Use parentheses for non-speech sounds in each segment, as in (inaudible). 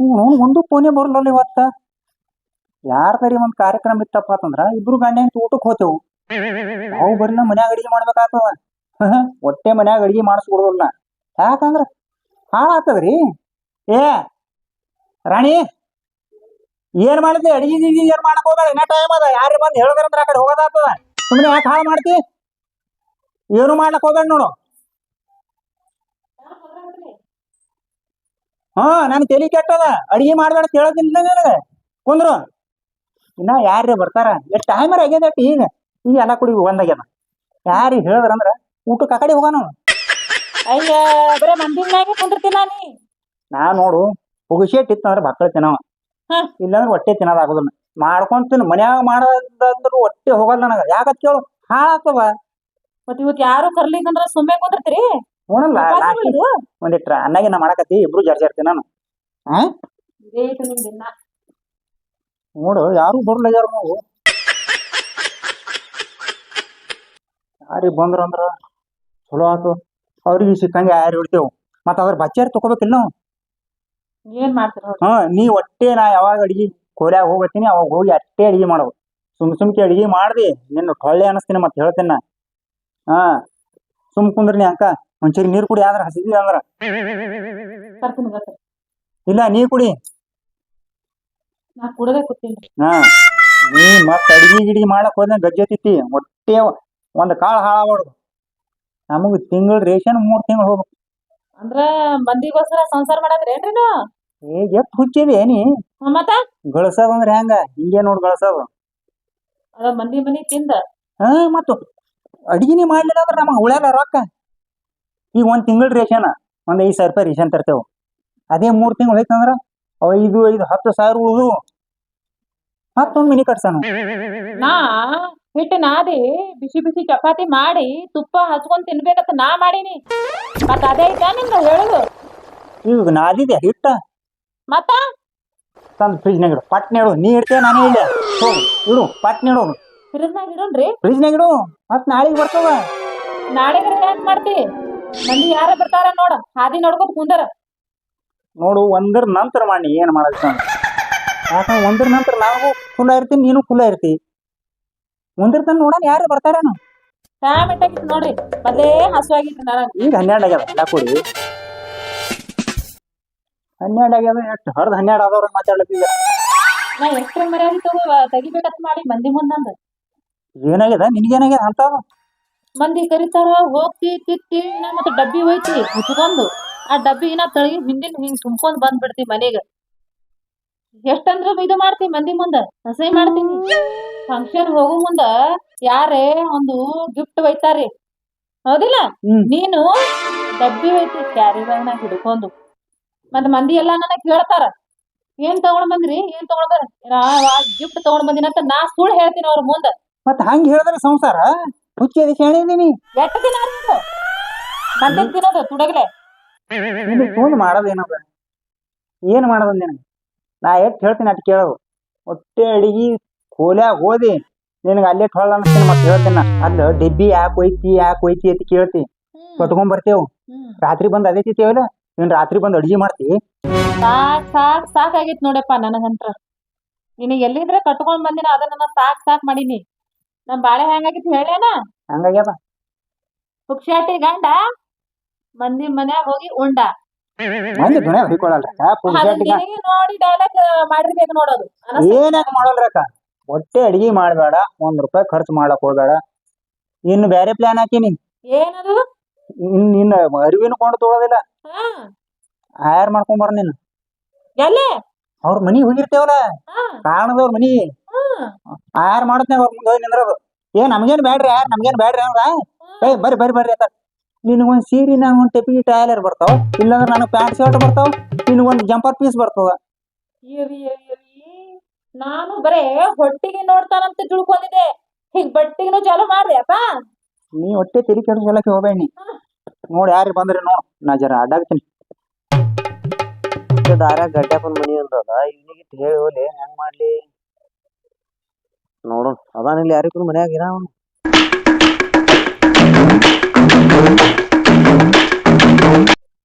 ಇವನು ಒಂದು ಫೋನೇ ಬರಲ್ಲ ಇವತ್ತ. ಯಾರ್ದಾರಿ ಒಂದ್ ಕಾರ್ಯಕ್ರಮ ಇತ್ತಪ್ಪ ಅಂತಂದ್ರ ಇಬ್ರು ಗಂಡ ಊಟಕ್ಕೆ ಹೋತೇವು. ನಾವು ಬರಲ್ಲ ಮನ್ಯಾಗ ಅಡಿಗೆ ಮಾಡ್ಬೇಕಾಗ್ತದ ಹೊಟ್ಟೆ ಮನ್ಯಾಗ ಅಡಿಗೆ ಮಾಡಿಸ್ಕೊಡೋದಲ್ಲ ಯಾಕಂದ್ರ ಹಾಳಾಗ್ತದ್ರಿ. ಏ, ರಾಣಿ, ಏನ್ ಮಾಡಿದ್ದೆ? ಅಡಿಗೆ ಗಿಡಿಗೆ ಏನ್ ಮಾಡಕ್ ಹೋಗಲ್ಲ ಇನ್ನ ಟೈಮ್ ಅದ. ಯಾರು ಬಂದ್ ಹೇಳಿದ್ರಂದ್ರ ಆ ಕಡೆ ಹೋಗೋದಾಗ್ತದ. ಸುಮ್ಮನೆ ಯಾಕೆ ಹಾಳು ಮಾಡ್ತಿ? ಏನು ಮಾಡ್ಲಕ್ ಹೋಗ್ಬೇಡ ನೋಡು. ಹಾ ನನ್ ತಲಿ ಕೆಟ್ಟದ. ಅಡಿಗೆ ಮಾಡ್ಬೇಡ ಕೇಳೋದಿಲ್ಲ ನನಗ. ಕುಂದ್ರು. ಇನ್ನ ಯಾರೇ ಬರ್ತಾರ? ಎಷ್ಟು ಟೈಮರ್ ಆಗ್ಯದ ಈಗ? ಈಗ ಎಲ್ಲ ಕುಡಿ ಒಂದಾಗ್ಯದ. ಯಾರಿಗೆ ಹೇಳಿದ್ರಂದ್ರ ಊಟಕ್ಕೆ ಆ ಕಡೆ ಹೋಗೋಣ ಅಯ್ಯ ಬರೇ ಕುಂದಿರ್ತೀನಿ ನೀ ನಾ. ನೋಡು ಹುಗುಶೇಟ್ ಇತ್ತಂದ್ರ ಮಕ್ಕಳು ತಿನ್ನವ. ಇಲ್ಲಾಂದ್ರೆ ಹೊಟ್ಟೆ ತಿನ್ನೋದಾಗೋದಿಲ್ಲ ಮಾಡ್ಕೊಂಡ್ ತಿನ್ನು. ಮನ್ಯಾಗ ಮಾಡೋದಂದ್ರು ಹೊಟ್ಟೆ ಹೋಗಲ್ಲ ನನಗೆ. ಯಾಕತ್ ಕೇಳು. ಹಾಳಾಗ್ತವ ಮತ್ತೆ ಇವತ್ತು ಯಾರು ಕರ್ಲಿಕ್ಕಂದ್ರ ಸುಮ್ಮನೆ ಕುಂದಿರ್ತೀರಿ ನೋಡಲ್ಲ? ಒಂದಿಟ್ರ ಅನ್ನಾಗಿನ ಮಾಡಕತ್ತಿ ಇಬ್ರು ಜರ್ಜರ್ತಿ ನಾನು. ನೋಡು ಯಾರು ಬರ್ಲ ಯಾರು ನಾವು? ಯಾರಿಗೆ ಬಂದ್ರ ಅಂದ್ರ ಚಲೋ ಆತು. ಅವ್ರಿಗೆ ಸಿಕ್ಕಂಗೆ ಯಾರು ಹಿಡ್ತೇವು. ಮತ್ತ ಅದ್ರ ಬಚ್ಚಾರಿ ತಗೋಬೇಕಿಲ್ಲ ನಾವು. ಏನ್ ಮಾಡ್ತೀರ ಹಾ ನೀ ಒಟ್ಟೆ ನಾ ಯಾವಾಗ ಅಡಿಗೆ ಕೋಲ್ಯಾಗ ಹೋಗತ್ತೀನಿ ಅವಾಗ ಹೋಗಿ ಅಟ್ಟೆ ಅಡಿಗೆ ಮಾಡವು ಸುಮ್ ಸುಮ್ಕೆ ಅಡಿಗೆ ಮಾಡ್ದಿ. ನಿನ್ನ ಟೊಳ್ಳೆ ಅನಸ್ತೀನಿ ಮತ್ತೆ ಹೇಳ್ತೀನಿ ನಾ. ಹಾ ಸುಮ್ ಕುಂದ್ರಿ ನೀ ಅಂಕ. ಒಂಚೂರಿ ನೀರು ಕುಡಿ ಆದ್ರ ಹಸಿದಿ ಅಂದ್ರ. ಇಲ್ಲ ನೀ ಕುಡಿ. ನಾ ಕುಡದೆ ಕೂತೀನಿ. ಹಾ ನೀ ಮತ್ತ ಅಡಿಗೆ ಗಿಡಿಗೆ ಮಾಡಕ್ ಹೋದ್ರೆ ಗಜ್ಜೆತಿತ್ತಿ ಹೊಟ್ಟೆ ಒಂದ್ ಕಾಳು ಹಾಳಾಗ್ಬಾರ್ದು ನಮಗ್ ತಿಂಗಳ ರೇಷನ್ ಮೂರ್ ತಿಂಗಳು ಹೋಗ್ಬೇಕು. ಅಂದ್ರ ಮಂದಿಗೋಸ್ಕರ ಸಂಸಾರ ಮಾಡದ್ರಿ ಏನ್ರಿ ನೀವು? ಈಗ ಎಷ್ಟ್ ಹುಚ್ಚಿದೆ ನೀ? ಹ್ಮ್, ಮತ್ತ? ಗಳಸೋದ್ ಅಂದ್ರ ಹೆಂಗ? ಹಿಂಗೆ ನೋಡ್ ಗಳಸೋದು. ಅದ ಮಂದಿ ಮನಿ ತಿಂದ? ಹಾ ಮತ್ತು ಅಡಿಗೆನೇ ಮಾಡ್ಲಿಲ್ಲ ಅಂದ್ರೆ ನಮಗೆ ಉಳ್ಯಾಲ ರೊಕ್ಕ. ಈಗ ಒಂದ್ ತಿಂಗಳ ರೇಷನ್ ಒಂದ್ ಐದ್ ಸಾವಿರ ರೂಪಾಯಿ ರೇಷನ್ ತರ್ತೇವೆ. ಅದೇ ಮೂರ್ ತಿಂಗಳು ಹೋಯ್ತಂದ್ರ ಐದು ಐದು ಹತ್ತು ಸಾವಿರ ಉಳಿದು ಮತ್ತೊಂದು ಮಿನಿ ಕಟ್ಸಣ. ನಾ ಹಿಟ್ಟು ನಾದಿ ಬಿಸಿ ಬಿಸಿ ಚಪಾತಿ ಮಾಡಿ ತುಪ್ಪ ಹಚ್ಕೊಂಡ್ ತಿನ್ಬೇಕಂತ ನಾ ಮಾಡೀನಿ. ಮತ್ತ ಅದೇ ಐತಾ ನಿಮ್ದು ಹೇಳುದು? ಈಗ ನಾದಿದೆ ಹಿಟ್ಟ. ಮತ್ತ? ತಂದ್ ಫ್ರಿಜ್ನಾಗ ಇಡು. ಪಟ್ನೆ ಇಡು. ನೀ ಇಡ್ತೇವೆ ನಾನೇ ಇಲ್ಲ ಹೋಗು ಇಡು. ಪಟ್ನೆ ಇಡು. ಫ್ರಿಜ್ನಾಗ ಇಡೋಣ್ರಿ? ಫ್ರಿಜ್ನಾಗ ಇಡು. ಮತ್ ನಾಳೆಗೆ ಬರ್ತವ ನಾಳೆ ಮಾಡ್ತಿ? ಮಂದಿ ಯಾರ ಬರ್ತಾರ ನೋಡ ಹಾದಿ ನೋಡ್ಕೊತ ಕುಂದರ. ನೋಡು ಒಂದರ ನಂತರ ಮಾಡಿ ಏನ್ ಮಾಡ ಯಾಕಂದ್ರೆ ಒಂದ್ರ ನಂತರ ನಾವು ಖುಲ್ಲ ಇರ್ತೀನಿ ನೀನು ಖುಲ್ಲ ಇರ್ತಿ. ಒಂದ್ರ ತನ ನೋಡೋಣ ಯಾರು ಬರ್ತಾರೇನು ಟೈಮ್ ಇಟ್ಟಾಗಿತ್ತು ನೋಡ್ರಿ ಅದೇ ಹಸುವಾಗಿತ್ತು ನಾನು ಈಗ ಹನ್ನೆರಡು ಆಗ್ಯದ ಎಲ್ಲ ಕೊಡಿ. ಹನ್ನೆರಡು ಆಗ್ಯದ ಎಷ್ಟು ಹರ್ದ್ ಹನ್ನೆರಡು ಆದವ್ರ ಮಾತಾಡ್ಲತ್ತೀಗ ನಾ ಎಷ್ಟು ಮರ್ಯಾದೆ ತಗೋ ತೆಗಿಬೇಕಂತ ಮಾಡಿ ಮಂದಿ ಮುಂದಂದ ಏನಾಗ್ಯದ? ನಿನ್ಗೇನಾಗ್ಯದ? ಅಂತ ಮಂದಿ ಕರಿತಾರ ಹೋಗ್ತಿ ತಿತ್ತಿ ನಾ ಮತ್ತೆ ಡಬ್ಬಿ ಹೋಯ್ತಿ ಹಚ್ಕೊಂಡು ಆ ಡಬ್ಬಿ ಇನ್ನ ತಳಗಿ ಹಿಂದಿನ ಹಿಂಗ್ ತುಂಬ್ಕೊಂಡ್ ಬಂದ್ಬಿಡ್ತಿ ಮನೆಗ. ಎಷ್ಟಂದ್ರ ಇದು ಮಾಡ್ತಿ ಮಂದಿ ಮುಂದ ಹಸೆ ಮಾಡ್ತೀನಿ. ಫಂಕ್ಷನ್ ಹೋಗೋ ಮುಂದ ಯಾರೇ ಒಂದು ಗಿಫ್ಟ್ ಒಯ್ತಾರಿ ಹೌದಿಲ್ಲ? ನೀನು ಡಬ್ಬಿ ಒಯ್ತಿ ಕ್ಯಾರಿ ಹಿಡಕೊಂಡು ಹಿಡ್ಕೊಂಡು. ಮತ್ ಮಂದಿ ಎಲ್ಲಾ ನನಗ್ ಕೇಳ್ತಾರ ಏನ್ ತಗೊಂಡ್ ಬಂದ್ರಿ ಏನ್ ತಗೊಂಡ್ ಬಂದ್ರಿ? ಗಿಫ್ಟ್ ತಗೊಂಡ್ ಬಂದಿನಂತ ನಾ ಸುಳ್ಳು ಹೇಳ್ತೀನಿ ಅವ್ರ ಮುಂದ. ಮತ್ ಹಂಗ ಹೇಳಿದ್ರೆ ಸಂಸಾರ? ಹುಚ್ಚಿ ಹೇಳಿದೀನಿ ಎಷ್ಟು ದಿನ ಆಯ್ತು? ಮಂದಿ ತಿನ್ನೋದು ತುಡಗ್ಲೆ? ಫೋನ್ ಮಾಡೋದು ಏನದ ಏನ್ ಮಾಡೋದು ನಿನಗೆ? ನಾ ಎಷ್ಟು ಹೇಳ್ತೀನಿ ಅಟ್ ಕೇಳೋದು ಹೊಟ್ಟೆ ಅಡಿಗೆ ಕೋಲ್ಯಾಗ ಹೋದಿ. ನಿನಗೆ ಅಲ್ಲೇ ಹೊಳ್ಳ ಅನಿಸ್ತೀನಿ ಮತ್ತೆ ಹೇಳ್ತೀನಿ ಅಲ್ಲ ಡಿಬ್ಬಿ ಯಾಕೆ ಒಯ್ತಿ ಯಾಕೆ ಒಯ್ತಿ ಅಂತ ಕೇಳ್ತಿ. ಕಟ್ಕೊಂಡ್ ಬರ್ತೇವು ರಾತ್ರಿ ಬಂದ್ ಅದೇ ತಿಂತೇವಲ್ಲ ನೀನ್ ರಾತ್ರಿ ಬಂದ್ ಅಡಿಗೆ ಮಾಡ್ತಿ? ಸಾಕ್ ಸಾಕ್ ಸಾಕಾಗಿತ್ತು ನೋಡಪ್ಪ ನನಗಂತ್ರ. ನಿನಗೆ ಎಲ್ಲಿದ್ರೆ ಕಟ್ಕೊಂಡ್ ಬಂದಿನ ಅದನ್ನ ಸಾಕ್ ಸಾಕ್ ಮಾಡೀನಿ. ನಮ್ ಬಾಳೆ ಹೆಂಗಾಗಿತ್ತು ಹೇಳ್ಯಾನ ಹಂಗಾಗ್ಯದ ಪುಕ್ಷಾಟಿ ಗಂಡ ಮಂದಿ ಮನ್ಯಾಗ ಹೋಗಿ ಉಂಡ. ಮಂದಿ ದುನಿಯಾ ಹೊಯ್ಕೊಳಲ್ರ ಅದನ್ನ ನಿನಗೆ ನೋಡಿ ಡೈಲಾಗ್ ಮಾಡಿರ್ಬೇಕು ನೋಡೋದು. ಏನಾಗ ಮಾಡಲ್ರಕ್ಕ ಒಟ್ಟೆ ಅಡಿಗೆ ಮಾಡಬೇಡ ಒಂದ್ ರೂಪಾಯಿ ಖರ್ಚು ಮಾಡಕ್ ಹೋಗ್ಬೇಡ. ಇನ್ನು ಬೇರೆ ಪ್ಲಾನ್ ಹಾಕಿನಿ. ಏನದು? ಇನ್ ನಿನ್ನ ಅರಿವಿನ ಕೊಂಡು ತೊಗೊಳೋದಿಲ್ಲ. ಹಾ. ಹೈರ್ ಮಾಡ್ಕೊಂಡ್ ಬರ ನೀನು. ಎಲ್ಲಿ? ಅವ್ರ ಮನಿ ಹೋಗಿರ್ತೇವಲ್ಲ. ಹಾ. ಕಾರಣದವ್ರ ಮನಿ. ಹೈರ್ ಮಾಡತ್ನಾಗ ಅವ್ರ ಮುಂದೆ ಹೋಗಿ ನಿಂದ್ರದು? ಏ ನಮ್ಗೇನ್ ಬ್ಯಾಡ್ರಿ ಯಾರು ನಮ್ಗೇನ್ ಬ್ಯಾಡ್ರಿ ಅಂದ್ರ ಏ ಬರ್ರಿ ಬರ್ರಿ ಬರ್ರಿ ಅಂತ ನಿನಗೊಂದು ಸೀರೆ ಒಂದು ಟೆಪಿಗೆ ಟೈಲರ್ ಬರ್ತಾವ? ಇಲ್ಲಾಂದ್ರೆ ನನಗೆ ಪ್ಯಾಂಟ್ ಶರ್ಟ್ ಬರ್ತಾವ? ನಿನಗೊಂದು ಜಂಪರ್ ಪೀಸ್ ಇರಿ. ನಾನು ಬರೇ ಹೊಟ್ಟಿಗೆ ನೋಡ್ತಾನಂತ ತಿಳ್ಕೊಂಡಿದ್ದೆ. ಹೀಗ್ ಬಟ್ಟಿಗೂ ಚಾಲು ಮಾಡ್ರಿ ಅಪ್ಪ ನೀ ಹೊಟ್ಟೆ ತಿರಿ ಕೆಡಿಸ್ಕೊಳಕ್ಕೆ ಹೋಗಬೇಡಿ. ನೋಡಿ ಯಾರಿಗೆ ಬಂದ್ರಿ ನೋಡು ನಾ ಜರ ಅಡ್ಡಾಗ್ತೀನಿ. ದಾರ ಗಡ್ಡ್ಯಾಪನ್ ಮನಿ ಅಂದದ ಇವನಿಗೆ ಹೇಳಿ ಹೋಗಲಿ. ಹೆಂಗ್ ಮಾಡ್ಲಿ? ನೋಡು. ಅದಾನಿಲ್ಲ ಯಾರಿಗೂ ಮನ್ಯಾಗ ಇರ ಅವನು.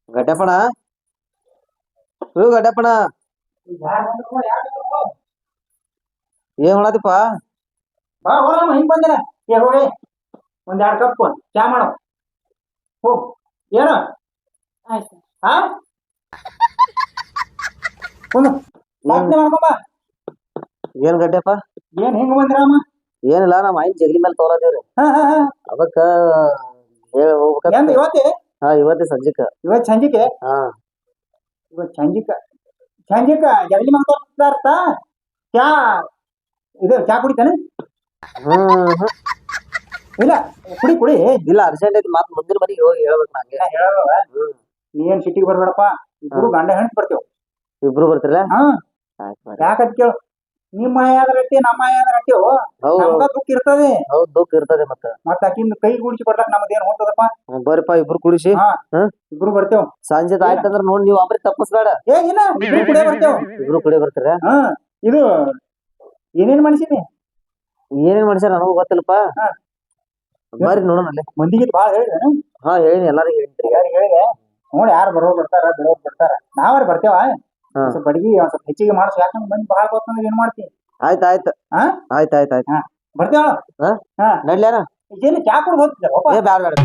ಗಡ್ಡಪ್ಪಣ ಹ್ಞೂ ಗಡ್ಡಪ್ಪಣ ಏನ್ ಮಾಡತಿಪ್ಪ? ಬಾ ಹೋಗಮ್ಮ ಹಿಂಗ್ ಬಂದಿರ. ಏ ಹೋಗಿ. ಒಂದ್ ಎರಡ್ ಕಪ್ ಚಾ ಮಾಡೋ. ಹೋಗ್ ಏನು? ಆಯ್ತು. ಹಾ ಒಂದು ಪ್ರಾರ್ಥನೆ ಮಾಡ್ಕೊಂಬ ಏನ್ ಗಡ್ಡೆಪ್ಪ? ಏನ್ ಹೆಂಗ್ ಬಂದಿರಮ್ಮ ಏನಿಲ್ಲ ನಮ್ಮ ಆಯ್ನ ಜಗಲಿ ಮೇಲೆ ತೋರದೇವ್ರಿ. ಅದಕ್ಕ ಹೇಳಿ ಹೋಗ್ಬೇಕಂತ. ಇವತ್ತೇ? ಹಾ ಇವತ್ತೇ ಸಂಜಿಕ. ಇವತ್ ಸಂಜಿಕೆ? ಹಾ. ಇವತ್ ಸಂಜಿಕ. ಸಂಜಿಕ ಜಗಲಿ ಮೇಲೆ ಚಾ ಇದು ಚಾ ಕುಡಿತಾನೆ. ಇಲ್ಲ ಕುಡಿ ಕುಡಿ. ಇಲ್ಲ ಅರ್ಜೆಂಟ್ ಐತಿ ಮತ್ತೆ ಮುಂದಿನ ಮನೆಗೆ ಹೋಗಿ ಹೇಳ್ಬೇಕು ನಂಗೆ. ನೀ ಏನ್ ಸಿಟಿಗೆ ಬರ್ಬೇಡಪ್ಪ? ಇಬ್ರು ಗಂಡ ಹೆಣ್ಸ್ ಬರ್ತೇವ್. ಇಬ್ರು ಬರ್ತಿರಲ್ಲ. ಯಾಕಂತ ಕೇಳು? ನಿಮ್ಮ ಆಯಾದ ರಟ್ಟಿ ನಮ್ಮ ಆಯಾದ ಹೌದ್ ನಮ್ಗ ದುಃಖ ಇರ್ತದೆ. ಹೌದ್ ದುಃಖ ಇರ್ತದೆ ಮತ್ತ. ಮತ್ತ ಆಕಿಂದ ಕೈ ಗುಡಿಸಿ ಕೊಡ್ಲಕ್ ನಮ್ದೇನ್ ಹೋಗ್ತದಪ್ಪ ಹ್ಮ್, ಬರ್ರಿಪ್ಪ ಇಬ್ರು ಕುಡಿಸಿ. ಹಾ. ಇಬ್ರು ಬರ್ತೇವ್. ಸಂಜೆ ಆಯ್ತಂದ್ರ ನೋಡ್ ನೀವ್ ಅಂಬ್ರಿ ತಪ್ಪಸ್ಬೇಡ. ಏ ಇಲ್ಲ ಇಬ್ರು ಕುಡಿಯ ಬರ್ತೇವ್. ಇಬ್ರು ಕುಡಿ ಬರ್ತಾರ? ಹಾ ಇದು ಏನೇನ್ ಮನುಷ್ಯನಿ ಏನೇನ್ ಮಾಡ್ಸ್ಯಾರ ನನಗೂ ಗೊತ್ತಿಲ್ಲಪ್ಪ. ಹಾ. ಬರ್ರಿ ನೋಡೋಣ ಅಲ್ಲಿ. ಮಂದಿಗೆ ಬಾಳ ಹೇಳಿ ಹಾ ಹೇಳಿ ಎಲ್ಲಾರಿಗೂ ಹೇಳಿ ಯಾರು ಹೇಳಿ ನೋಡಿ ಯಾರು ಬರೋರು ಬರ್ತಾರ ಬಿಡೋರು ಬರ್ತಾರ. ನಾವಾರ ಬರ್ತೇವ? ಸ್ವಲ್ಪ ಅಡಿಗೆ ಒಂದ್ ಸ್ವಲ್ಪ ಹೆಚ್ಚಿಗೆ ಮಾಡ್ಸಿ. ಯಾಕಂದ್ರೆ ಮಂದಿ ಬಹಳ ಗೊತ್ತಂದ್ರೆ ಏನ್ ಮಾಡ್ತಿ? ಆಯ್ತು ಆಯ್ತು. ಹಾ? ಆಯ್ತು ಆಯ್ತ್ ಆಯ್ತ್ ಬರ್ತೇವ ಹಾ? ಹಾ. ನಡ್ಲ್ಯಾನ ಇದೇನು ಚಾ ಕುಡ್ದು ಹೋಗ್ತಿದ್ದಾರಪ್ಪ ಏ ಬ್ಯಾಡ ಬ್ಯಾಡ.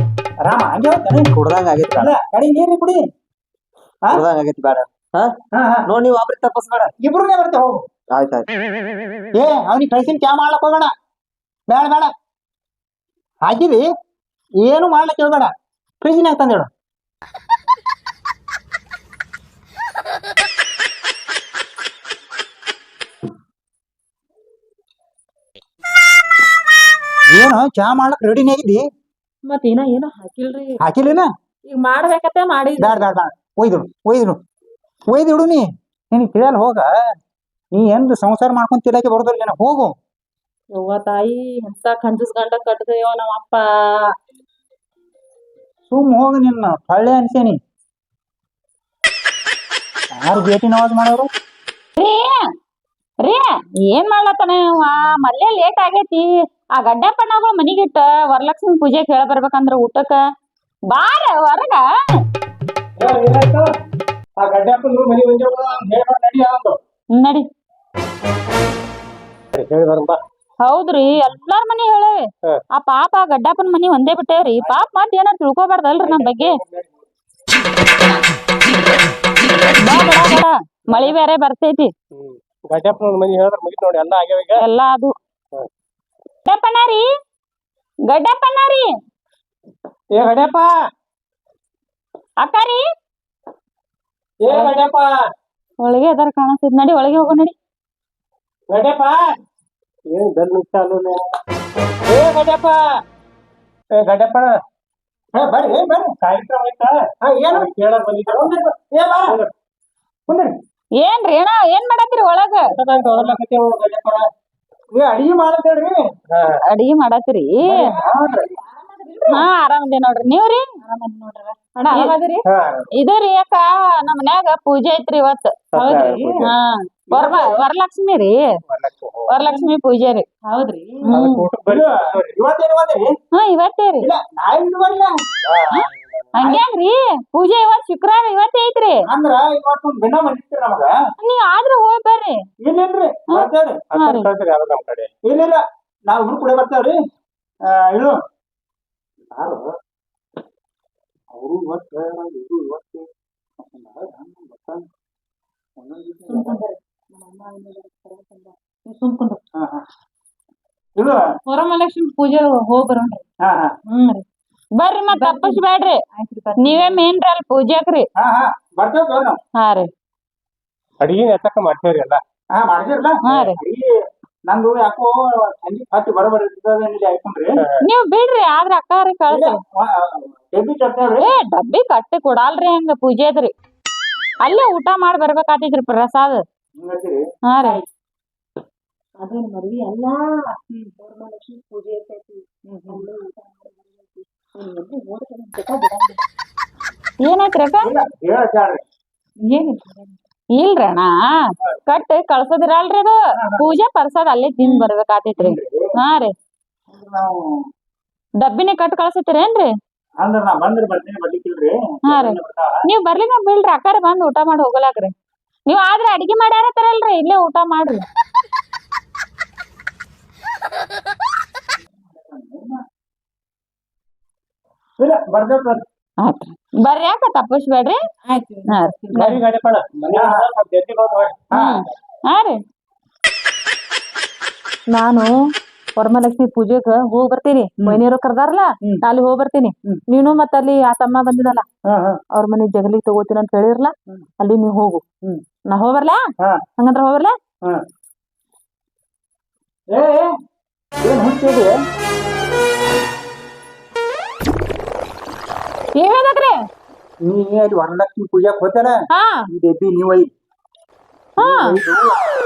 ರಾಮ ಹಂಗೆ ಹೋಗ್ತಾನೆ ಕುಡ್ದಂಗ ಆಗೈತಿ ಇಲ್ಲ ಕಡಿ ನೀರಿ ಕುಡಿ? ಕುಡ್ದಂಗ ಆಗೈತಿ ಬ್ಯಾಡ. ಹಾ? ಹಾ ನೋಡ್ ನೀವು ಒಬ್ರಿ ತಪ್ಪಸ್ಬೇಡ. ಇಬ್ರುನೇ ಬರ್ತೇವೆ ಹೋಗು. ಆಯ್ತು ಆಯ್ತು ಏ ಅವ್ನಿಗೆ ಕಳ್ಸಿನ ಚಾ ಮಾಡ್ಲಕ್ ಹೋಗೋಣ. ಬೇಡ ಬೇಡ ಹಾಕಿದಿ? ಏನು ಮಾಡ್ಲಕ್ ಹೇಳ್ಬೇಡ. ಫ್ರಿಜ್ನಾಗ ತಂದಿಡು ಏನು? ಚಾ ಮಾಡಕ್ ರೆಡಿನೇ ಆಗಿದ್ದಿ ಮತ್ ಏನ ಏನೋ ಹಾಕಿಲ್ರಿ. ಹಾಕಿಲ್ಲೇನ? ಈಗ ಮಾಡ್ಬೇಕತ್ತೆ ಮಾಡಿ ಬ್ಯಾಡ ಬ್ಯಾಡ ಬ್ಯಾಡ. ಒಯ್ದಿಡು ಒಯ್ದಿಡು. ಒಯ್ದಿಡು ನೀ. ನಿನಗೆ ತಿಳಿಯಲ್ಲ ಹೋಗ. ನೀ ಎಂದು ಸಂಸಾರ ಮಾಡ್ಕೊಂಡ್ ತಿಳಕ್ಕೆ ಬರೋದಿಲ್ಲ ನೀನು. ಹೋಗು. ಯವ್ವ ತಾಯಿ ಎಂತ ಕಂಜೂಸ್ ಗಂಡ ಕಟ್ಟದೆಯೋ ನಮ್ಮ ಅಪ್ಪ ಸುಮ್ ಹೋಗ ನಿನ್ನ ಹಳ್ಳೆ ಅನ್ಸೇನಿ. ಯಾರು ಭೇಟಿ ನವಾಜ್ ಮಾಡೋರು? ರೀ ಏನ್ ಮಾಡ್ಲತ್ತಾನ ಇವ? ಮಲ್ಲೆ ಲೇಟ್ ಆಗೈತಿ. ಆ ಗಡ್ಡಪ್ಪಣ್ಣಗಳು ಮನಿಗಿಟ್ಟ ವರಲಕ್ಷ್ಮಿ ಪೂಜೆಗೆ ಹೇಳ ಬರ್ಬೇಕಂದ್ರ ಊಟಕ್ಕ. ಬಾರ ಹೊರಗ. ನಡಿ ಹೌದ್ರಿ ಎಲ್ಲಾರ ಮನಿ ಹೇಳಿ. ಆ ಪಾಪ ಆ ಗಡ್ಡಪ್ಪನ ಮನಿ ಒಂದೇ ಬಿಟ್ಟೇವ್ರಿ. ಪಾಪ ಮತ್ ಏನಾರ ತಿಳ್ಕೊಬಾರ್ದಲ್ರಿ ನಮ್ ಬಗ್ಗೆ. ಬಾ ಬಡ ಬಡ ಮಳಿ ಬೇರೆ ಬರ್ತೈತಿ. ಗಡ್ಡಪ್ಪನ ಮನೆ ಹೇಳಿದ್ರೆ ಮುಗಿತ್ ನೋಡಿ ಎಲ್ಲ ಆಗ್ಯಾವ ಈಗ? ಎಲ್ಲಾ ಅದು. ಗಡ್ಡಪ್ಪನ ರೀ? ಗಡ್ಡಪ್ಪನ ರೀ? ಏ ಗಡ್ಡಪ್ಪ ಅಕ್ಕ ರೀ? ಏ ಗಡ್ಡಪ್ಪ ಒಳಗೆ ಅದಾರ ಕಾಣಿಸ್ತೈತಿ ನಡಿ ಒಳಗೆ ಹೋಗೋ ನಡಿ. ಗಡ್ಡಪ್ಪ ಏನ್ ಗಲ್ ಚಾಲು ಏ ಗಡ್ಡಪ್ಪ ಏ ಗಡ್ಡಪ್ಪ ಹಾ ಬರ್ರಿ ಏ ಬರ್ರಿ. ಕಾರ್ಯಕ್ರಮ ಆಯ್ತಾ ಹಾ ಏನು? ಕೇಳಕ್ ಬಾ. ಕುಂದ್ರಿ. ಏನ್ರಿ ಅಣ್ಣ ಏನ್ ಮಾಡತ್ತೀರಿ ಒಳಗ? ಅಡಿಗೆ ಮಾಡತ್ತೇಳ್ರಿ ಅಡಿಗೆ ಮಾಡತ್ತೀರಿ? ಹಾ ಆರಾಮದಿ ನೋಡ್ರಿ. ನೀವ್ರಿ? ಇದು ರೀ ಅಕ್ಕ ನಮ್ ಮನ್ಯಾಗ ಪೂಜೆ ಐತ್ರಿ ಇವತ್ತ. ಹೌದ್ರಿ? ಹಾ. ವರ ವರಲಕ್ಷ್ಮಿ ರೀ. ವರಲಕ್ಷ್ಮಿ ಪೂಜೆ ರೀ. ಹೌದ್ರಿ. ಹಾ ಇವತ್ತೇ ರೀ. ಹಂಗ್ಯಾಂಗ್ರಿ ಪೂಜೆ ಇವತ್ ಶುಕ್ರವಾರ ಇವತ್ತೇ ಐತ್ರಿ. ಅಂದ್ರ ಇವತ್ತು ದಿನ ಬಂದಿರ್ತೀರಿ ನಮಗ. ನೀವ್ ಆದ್ರೆ ಹೋಗಿ ಬರ್ರಿ. ಇಲ್ಲೇನ್ರಿ ಬರ್ತೇವ್ರಿ. ನಮ್ ಕಡೆ. ಇಲ್ಲಿಲ್ಲ ಇಲ್ಲ ನಾವ್ ಇಬ್ರು ಕೂಡ ಬರ್ತಾವ್ರಿ. ಇದು ಯಾರು? ಅವರು ಇವತ್ತು ಇದು ಇವತ್ತು. ಸುಮ್ಕೊಂಡ್ರಿ ಹಾ ಹಾ. ಇದು ವರಮಹಾಲಕ್ಷ್ಮಿ ಪೂಜೆ ಹೋಗ್ ಬರೋಣ್ರಿ ಹಾ ಹಾ. ಹ್ಮ್ ರೀ. ಬರ್ರಿ ಮತ್ ತಪ್ಪಸ್ಬೇಡ್ರಿ ಬೇಡ್ರಿ. ನೀವೇ ಮೇನ್ ರೀ ಅಲ್ಲಿ ಪೂಜೆಕ್ರಿ. ಹಾ ಹಾ. ಬರ್ತೇವ್ ತಗೋ ನಾವು. ಹಾ ರೀ. ಅಡಿಗೆ ಎತ್ತಕ ಮಾಡ್ತೇವ್ರಿ ಎಲ್ಲ. ಹಾ ಮಾಡಿದಿರಲ್ಲ ಹಾ ರೀ. ಅಡಿಗೆ ನಂದು ಯಾಕೋ ಸಂಜೆ ಹತ್ತಿ ಬರಬರ ಇರ್ತದೇನಿಲ್ಲ ಆಯ್ಕೊಂಡ್ರಿ ನೀವ್ ಬಿಡ್ರಿ ಆದ್ರ ಅಕ್ಕಾರಿ ಕಳ್ಸಿ ಡಬ್ಬಿ ಏ ಡಬ್ಬಿ ಕಟ್ಟಿ ಕೊಡಲ್ರಿ ಹಂಗ ಪೂಜೆದ್ರಿ. ಅಲ್ಲೇ ಊಟ ಮಾಡಿ ಬರ್ಬೇಕಾತೈತ್ರಿ ಪ್ರಸಾದ್. ಹಿಂಗಂತೀರಿ ಹಾ ರೀ. ಅದೇನ್ ಮದ್ವಿ ಅಲ್ಲ. ವರಮಹಾಲಕ್ಷ್ಮಿ ಪೂಜೆ ಇರ್ತೈತಿ. ಅಲ್ಲೇ ಊಟ ಇಲ್ಲ ಹೇಳತ್ತಾಳ್ರಿ ಇಲ್ರಿ ಅಣ್ಣ ಕಟ್ಟಿ ಕಳ್ಸೋದಿರಲ್ರಿ ಅದು. ಪೂಜೆ ಪ್ರಸಾದ್ ಅಲ್ಲೇ ತಿಂದ್ ಬರ್ಬೇಕಾತೈತ್ರಿ. ಹಾ ರೀ. ಡಬ್ಬಿನೇ ಕಟ್ ರೀ. ನೀವ್ ಬರ್ಲಿನ ಬಿಲ್ರಿ ಅಕ್ಕಾರ ಬಂದ್ ಊಟ ಮಾಡಿ ಹೋಗಲಾಕ್ರಿ ನೀವ್ ಆದ್ರೆ ಅಡಿಗೆ ಮಾಡ್ಯಾರತ್ತಾರಲ್ರಿ ಇಲ್ಲೇ ಊಟ ಮಾಡ್ರಿ. (laughs) ಇಲ್ಲ ಬರ್ಬೇಕು ಅದು. ಆಯ್ತ್ರಿ ಬರ್ರಿ ಯಾಕ ತಪ್ಪಿಸ್ಬೇಡ್ರಿ? ಆಯ್ತು. ಹಾ ಗಾಡಿ ಗಾಡಿ ಪಡ ಮನೆ ಜಲ್ದಿ ಹೋಗ್ ಹೋಗ್. ಹಾ. ಹಾ ರೀ. ನಾನು ವರಮಲಕ್ಷ್ಮಿ ಪೂಜೆಗ ಹೋಗ್ ಬರ್ತೀನಿ. ಮೈನೇರು ಕರ್ದಾರಲ್ಲ ನಾ ಅಲ್ಲಿ ಹೋಗ್ ಬರ್ತೀನಿ. ನೀನು ಮತ್ತ ಅಲ್ಲಿ ಆ ತಮ್ಮ ಬಂದಿದಲ್ಲ ಹಾ ಹಾ. ಅವ್ರ ಮನೆ ಜಗಲಿ ತಗೋತೀನಿ ಅಂತ ಹೇಳಿರ್ಲ ಅಲ್ಲಿ ನೀವು ಹೋಗು. ಹ್ಮ್. ನಾ ಹೋಗ್ಬರ್ಲಾ? ಹಾ. ಹಂಗಂದ್ರ ಹೋಗ್ಬರ್ಲಾ? ಹಾ. ಏ ಏ, ಏನ್ ಹುಚ್ಚಿದೆ ಏನೇನಕ್ರಿ ನೀ ಅಲ್ಲಿ ವರಲಕ್ಷ್ಮಿ ಪೂಜಾಕ್ ಹೋತಲ್ಲ ಹಾ. ಈ ಡಬ್ಬಿ ನೀವ್ ಹಾ.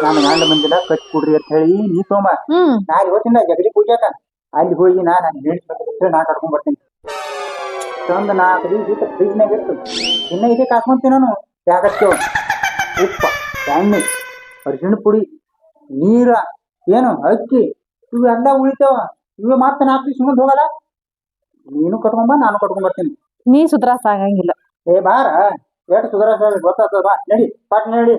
ನಾನು ಗಂಡ ಬಂದಿಲ್ಲ ಕಟ್ಟಿ ಕೊಡ್ರಿ ಅಂತ ಹೇಳಿ ನೀ ತೋಮ ಹ್ಮ್. ನಾ ಅಲ್ಲಿ ಹೋಗ್ತೀನಿ ಜಗಡಿ ಪೂಜಾಕ. ಅಲ್ಲಿ ಹೋಗಿ ನಾ ನಾನು ಹೇಳಿ ಬಂದಿದ್ರೆ ನಾ ಕರ್ಕೊಂಡ್ ಬರ್ತೀನಿ. ತಂದ ನಾಲ್ಕು ದಿವಸ ಫ್ರಿಜ್ನಾಗ ಇಟ್ಟು ಇನ್ನ ಇದಕ್ಕೆ ಹಾಕೊಂತೀನಿ ನಾನು. ಯಾಕಷ್ಟು ಉಪ್ಪ ಎಣ್ಣೆ ಅರ್ಶಿಣ ಪುಡಿ ನೀರ ಏನು ಅಕ್ಕಿ ಇವೆಲ್ಲ ಉಳಿತಾವ. ಇವ ಮತ್ತೆ ನಾಲ್ಕು ದಿವಸ ಮುಂದೆ ಹೋಗಲ್ಲ. ನೀನು ಕಟ್ಕೊಂಬ ನಾನು ಕಟ್ಕೊಂಡ್ ಬರ್ತೀನಿ. ನೀ ಸುಧಾರಸ ಆಗಂಗಿಲ್ಲ. ಏ, ಬಾರ. ಎಷ್ಟು ಸುಧಾರ ಗೊತ್ತಾಗ್ತದ, ಬಾ, ನಡಿ ಪಾಟ್ ನಡಿ.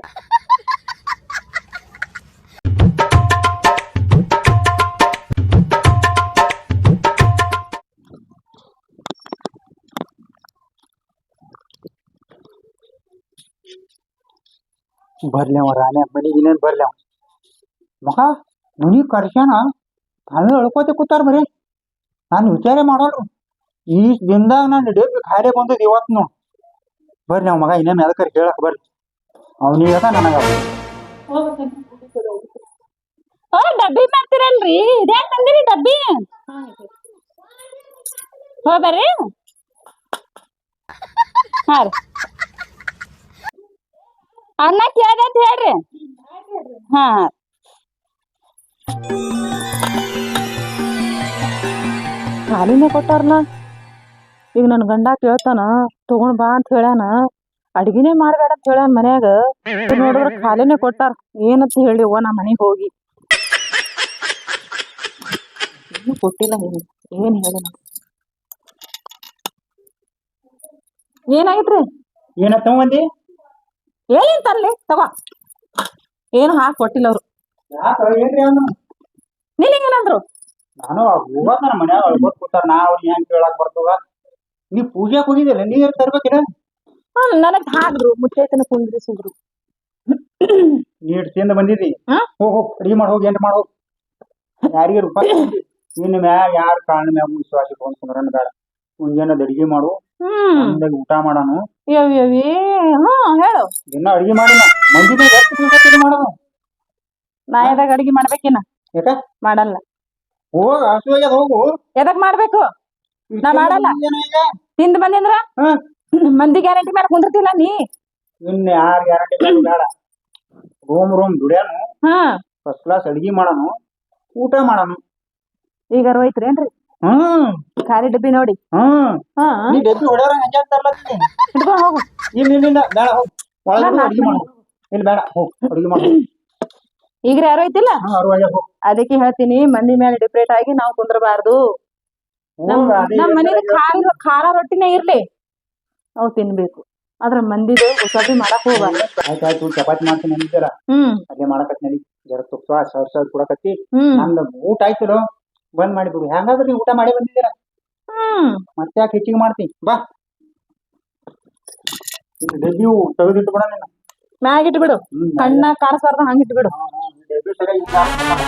ಬರ್ಲಿ ಅವ ರಾಣೆ, ಮನಿಗೆ ಇನ್ನೇನು ಬರ್ಲಿ ಅವ. ಮಗ ಮನಿ ಕರ್ಸ್ಯಾನ? ತಾವೇ ಹೇಳ್ಕೋತೆ ಕೂತಾರ ಬರೀ. ನಾನು ವಿಚಾರ ಮಾಡೋರು ಈ ದಿನದಾಗ ನಾನು ಡೇಬಿ ಖಾಲಿ ಬಂದದ್ದು ಇವತ್ತು ನೋಡು. ಬರ್ರಿ ಅವ್ ಮಗ ಇನ್ನೇನು ಅದಕ್ಕೆ ಹೇಳಕ್ ಬರ್ರಿ. ಅವ್ನಿಗೆ ಅದ ನನಗ. ಓ ಡಬ್ಬಿ ಮಾಡ್ತೀರಲ್ರಿ ಇದ್ಯಾಕ್ ತಂದಿರಿ ಡಬ್ಬಿ? ಹೋ ಬರ್ರಿ. ಹಾ ರೀ. ಅನ್ನ ಕೇಳ್ದೆ ಅಂತ ಹೇಳ್ರಿ. ಹಾ ಖಾಲಿನೇ ಕೊಟ್ಟಾರಲ್ಲ ಈಗ ನನ್ನ ಗಂಡ ಕೇಳ್ತಾನ ತಗೊಂಡ್ ಬಾ ಅಂತ ಹೇಳ್ಯಾನ. ಅಡ್ಗಿನೇ ಮಾಡ್ಬೇಡ ಅಂತ ಹೇಳ್ಯಾನ ಮನ್ಯಾಗ. ನೋಡಿದ್ರ ಖಾಲಿನೇ ಕೊಟ್ಟಾರ. ಏನಂತ ಹೇಳಿ ಅವ್ವ ನಾ ಮನೆಗೆ ಹೋಗಿ. ಏನು ಕೊಟ್ಟಿಲ್ಲ ಏನು ಏನ್ ಹೇಳ ಏನಾಗಿತ್ರಿ ಏನ ತಗೊಂಡಿ ಏನ್ ತರ್ಲಿ? ತಗೋ. ಏನು ಹಾಕಿ ಕೊಟ್ಟಿಲ್ಲ ಅವ್ರು. ನೀನ್ ಅವನು? ನಿನಗೇನಂದ್ರು ನಾನು ಹೋಗೋದ್ ನನ್ನ ಮನ್ಯಾಗ ಕೂತಾರ. ನಾ ಅವ್ರಿಗೆ ಹೆಂಗ್ ಕೇಳಕ್ ಬರ್ತದ ನೀ ಪೂಜೆ ಹೋಗಿದ್ದಿಲ್ಲ ನೀರ್ ತರ್ಬೇಕಿರ ನನಗ್ ಹಾಕ್ದ್ರು ಮುತ್ತೈತನ ಕುಂದ್ರಿಸಿದ್ರು. ನೀರ್ ತಿಂದ ಬಂದಿದ್ದಿ ಹಾ? ಹೋಗ್ ಹೋಗ್ ಅಡಿಗೆ ಮಾಡಿ ಹೋಗಿ ಏನ್ ಮಾಡಿ ಹೋಗ್. ಯಾರಿಗೆ ರೂಪಾಯಿ ನಿನ್ನ ಮ್ಯಾಗ ಯಾರ ಕಾರಣ ಮ್ಯಾಗ ವಿಶ್ವಾಸ ಇಟ್ಕೊಂಡ್ ಕುಂದ್ರನ್ ಬೇಡ. ಮುಂಜಾನೆ ಅಡಿಗೆ ಮಾಡು. ಹ್ಮ್. ಚಂದಾಗಿ ಊಟ ಮಾಡಾನು. ಹೇಳು. ದಿನ ಅಡಿಗೆ ಮಾಡಿನ ಮಂದಿ ಎಷ್ಟು ಮಾಡೋದು? ನಾ ಎದಾಗ ಅಡಿಗೆ ಮಾಡ್ಬೇಕಿನ್ನ? ಯಾಕ? ಮಾಡಲ್ಲ. ಹೋಗ ಹಸುವಾಗ್ಯದ ಹೋಗು. ಎದಕ್ ಮಾಡ್ಬೇಕು? ನಾ ಮಾಡಲ್ಲ. ಬಂದಿಂದ್ರ? ಹ್ಮ್. ಮಂದಿ ಗ್ಯಾರಂಟಿ ಮೇಲೆ ಕುಂದಿರ್ತಿಲ್ಲ ನೀ? ಇನ್ನ ಯಾರ ಗ್ಯಾರಂಟಿ ಬೇಡ. ರೂಮ್ ರೂಮ್ ದುಡ್ಯಾನು. ಫಸ್ಟ್ ಕ್ಲಾಸ್ ಅಡಿಗೆ ಮಾಡನು. ಊಟ ಮಾಡನು. ಈಗ ರೋಯ್ತ್ರೇನ್ರಿ ಹ್ಮ್ ಖಾಲಿ ಡಬ್ಬಿ ನೋಡಿ. ಹ್ಮ್ ಹಾ. ನೀ ಡಬ್ಬಿ ಹಂಗೆ ತರ್ಲತ್ತೀನಿ ಹಿಡ್ಕೊಂಡ್ ಹೋಗು. ಇಲ್ಲ ಇಲ್ಲ ಇಲ್ಲ ಬೇಡ ಹೋಗ್. ಒಳಗೆ ಅಡಿಗೆ ಮಾಡು. ಇಲ್ಲ ಬೇಡ ಹೋಗ್ ಅಡಿಗೆ ಮಾಡು. ಈಗ ಯಾರು ಐತಿಲ್ಲ ಅದಕ್ಕೆ ಹೇಳ್ತೀನಿ ಮಂದಿ ಮೇಲೆ ಡಿಪ್ರೇಟ್ ಆಗಿ ನಾವು ಕುಂದ್ರಬಾರ್ದು. ನಮ್ ಮನೇಲಿ. ಖಾರ ಖಾರ ರೊಟ್ಟಿನೇ ಇರ್ಲಿ. ಅವ್ ತಿನ್ಬೇಕು. ಆದ್ರ ಮಂದಿದು ಉಸಾಬಿ ಮಾಡಕ್ ಆಯ್ತ್ ಚಪಾತಿ ಮಾಡ್ತೀನಿ ಅಂದಿದ್ದೀರ? ಹ್ಮ್. ಅದೇ ಮಾಡಕತ್ ನಡಿ. ಜರ ತುಪ್ಪ ಸರ್ ಸರ್ ಕೊಡಕತ್ತಿ. ಹ್ಮ್. ನಂದು ಊಟ ಆಯ್ತು ಬಂದ್ ಮಾಡಿಬಿಡು ಹೆಂಗಾದ್ರೂ ನೀವು ಊಟ ಮಾಡಿ ಬಂದಿದ್ದೀರ? ಹ್ಮ್. ಮತ್ತೆ ಯಾಕೆ ಹೆಚ್ಚಿಗೆ ಮಾಡ್ತೀನಿ ಬಾ. ಡೆಬ್ಯೂ ಡಬ್ಬಿ ತೆಗೆದಿಟ್ಟು ಬಿಡ ನೀನು. ಮ್ಯಾಗ ಇಟ್ಬಿಡು. ಹ್ಮ್ ಕಣ್ಣ ಕಾಣಿಸ್ಬಾರ್ದ ಹಂಗ ಇಟ್ಬಿಡು. ಡೆಬ್ಯೂ ಸರಿಯಾಗಿ ಊಟ ಆಗ್ತದ.